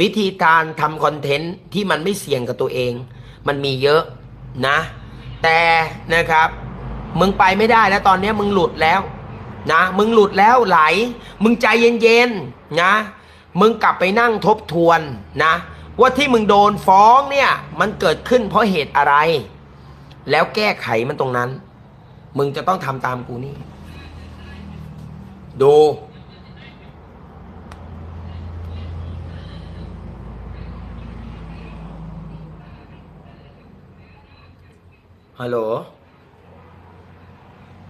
วิธีการทำคอนเทนต์ที่มันไม่เสี่ยงกับตัวเอง มันมีเยอะนะ แต่นะครับ มึงไปไม่ได้แล้วตอนนี้มึงหลุดแล้วนะ มึงหลุดแล้วไหล มึงใจเย็นๆนะ มึงกลับไปนั่งทบทวนนะ ว่าที่มึงโดนฟ้องเนี่ย มันเกิดขึ้นเพราะเหตุอะไร แล้วแก้ไขมันตรงนั้น มึงจะต้องทำตามกูนี่ ดู ฮัลโหล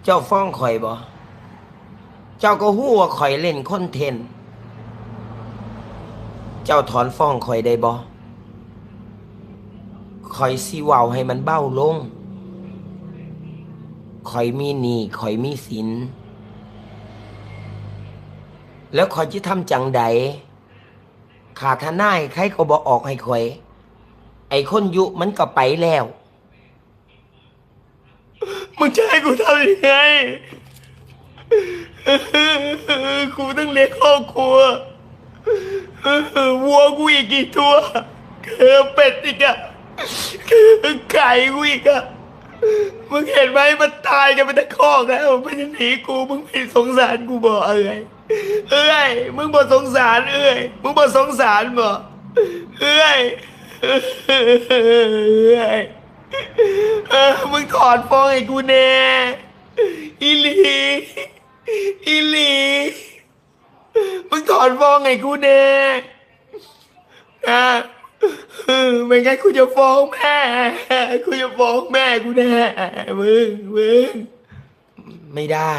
เจ้าฟ้องข่อยบ่เจ้าก็หู้ว่าข่อยเล่นคอนเทนต์ เจ้าถอนฟ้องข่อยได้บ่ข่อยสิว้าให้มันเบ้าลงข่อยมีหนี้ข่อยมีสิน แล้วข่อยจะทำจังใดขาดทนายใครก็บอกออกให้ข่อย ไอ้คนยุมันก็ไปแล้ว มึงจะให้กูทำยังไง กูต้องเลี้ยงครอบครัววัวกูอีกกี่ตัวเคือเป็ดอีกอะคือไก่กูอีกอะมึงเห็นไหมมันตายกันเป็นตะคอกแล้วมันจะหนีกูมึงไม่สงสารกูบ่เอ้ยเอ้ยมึงบ่สงสารเอ้ยมึงบ่สงสารบ่เอ้ยเอ้ย เออมึงถอดฟองไอ้กูแน่อิลีอิลีมึงถอนฟ้องไอ้กูแน่นะไม่งั้นกูจะฟ้องแม่กูจะฟ้องแม่กูแน่มึงมึงไม่ได้